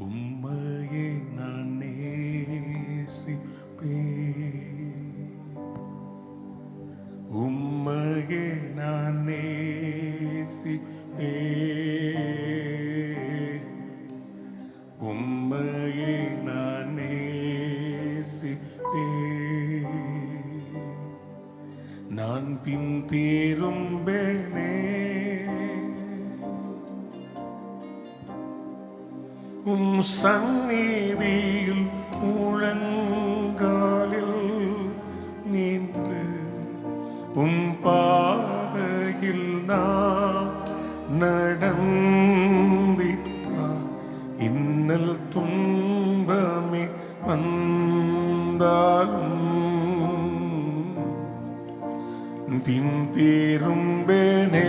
உம்மையே நான் நேசிப்பேன். உம்மையே நான் நேசிப்பேன். உம்மையே நான் நேசிப்பேன். நான் பின் தீரும்பே ഉം സന്നിധിയിൽ മുഴങ്കാലിൽ നീന്ത്. ഉം പാതയിൽ നടന്നിട്ട ഇന്നൽ തുമ്പമേ വന്നാലും തിന്തീരുമ്പേനേ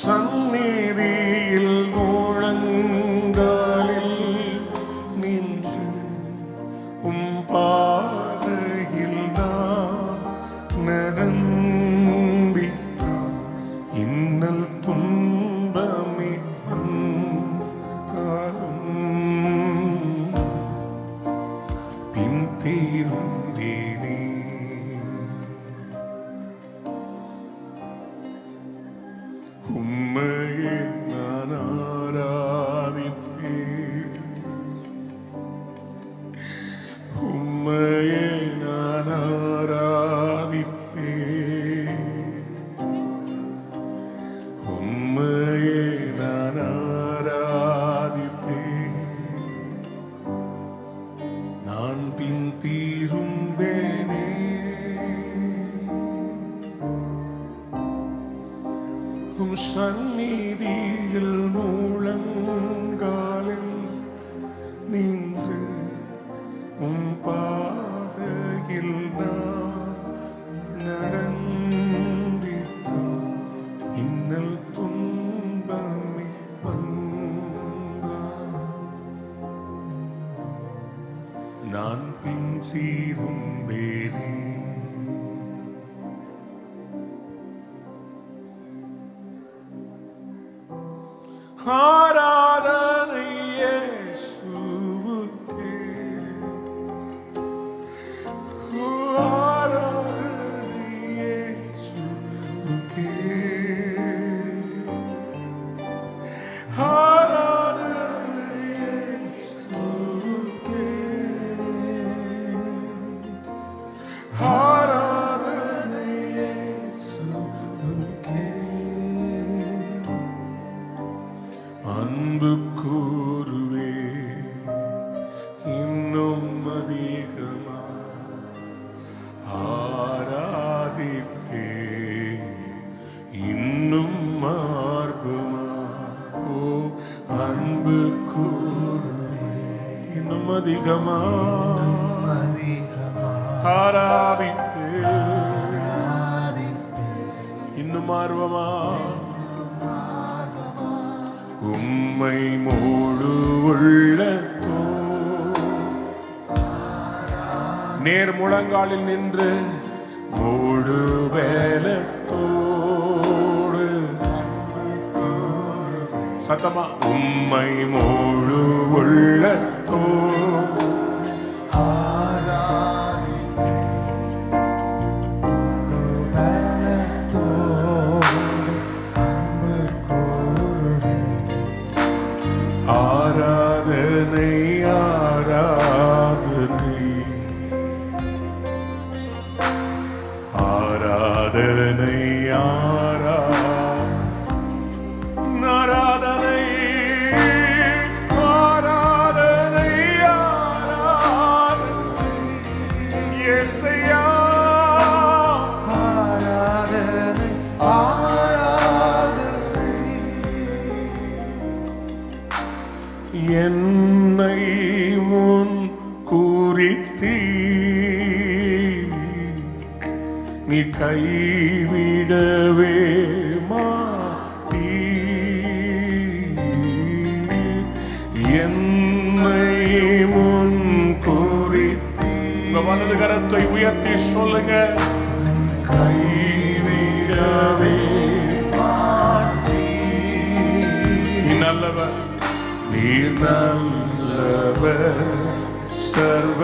സന്നിധിയിൽ பின் இன்னும் அதிகமா? ஆராதிப்பே. இன்னும் ஆர்வமா? உம்மை மூடு உள்ளத்தோ? நேர் முழங்காலில் நின்று மூடு வேலத்தோடு. சத்தமா உம்மை மூடு குறித்தீ நீ கைவிடவே மாட்டி என்னை முன் கூறி உங்க வலது கரத்தை உயர்த்தி சொல்லுங்க. கைவிடவே மாட்டி நீ நல்லவர். நீ நல்லவர். सर्व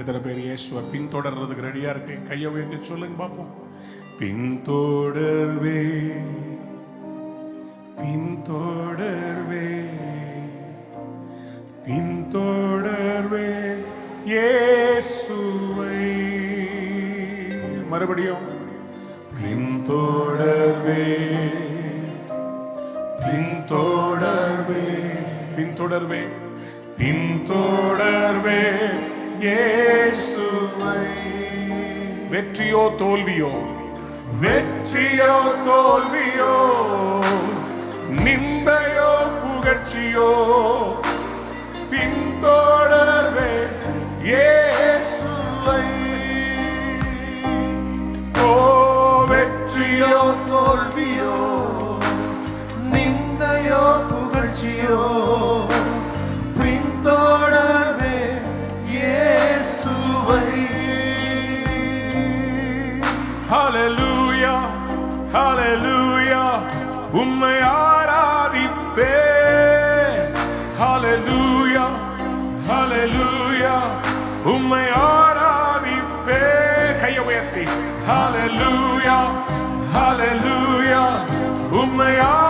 எத்தனை பேர் இயேசுவை பின்தொடர்றதுக்கு ரெடியா இருக்கு? கையை உயர்த்தி சொல்லுங்க பார்ப்போம் பின்தொடர்வே பின்தொடர்வே பின்தொடர்வே இயேசுவை. மறுபடியும் பின்தொடர்வே பின்தொடர்வே பின்தொடர்வே பின்தொடர்வே இயேசுவை. வெற்றியோ தோல்வியோ? வெற்றியோ தோல்வியோ? நிந்தையோ புகழ்ச்சியோ? பின்தொடர்வே இயேசுவை. ஓ வெற்றியோ தோல்வியோ? நிந்தையோ புகழ்ச்சியோ? உம்மை ஆராதிப்பே. ஹலலூயா ஹலலூயா உம்மை ஆராதிப்பே. கையை உயர்த்தி. ஹலலூயா ஹலலூயா உம்மை ஆ